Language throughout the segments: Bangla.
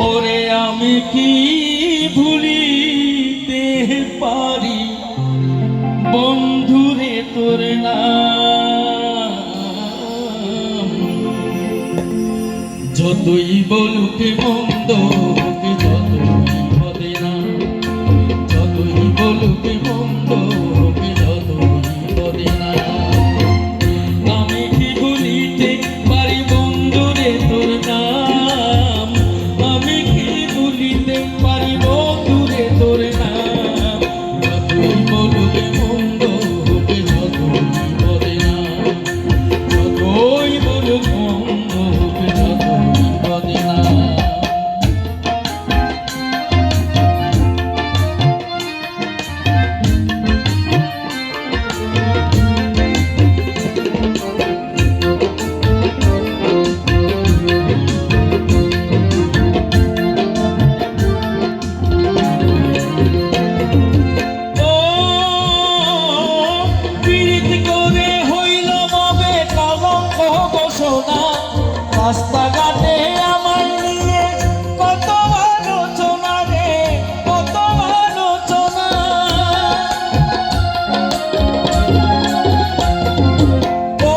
ওরে আমি কি ভুলিতে পারি? বন্ধুরে তোর নাম। যতই বলুক মন্দ রাস্তাঘাটে আমার নিয়ে কত আলোচনা রে, কত আলোচনা। ও,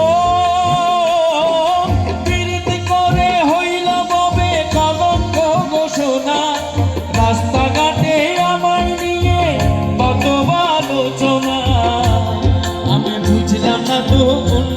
পীড়িত করে হইল মবে কলঙ্ক ঘোষণা। রাস্তাঘাটে আমার নিয়ে কত আলোচনা। আমি বুঝলাম না তো কোন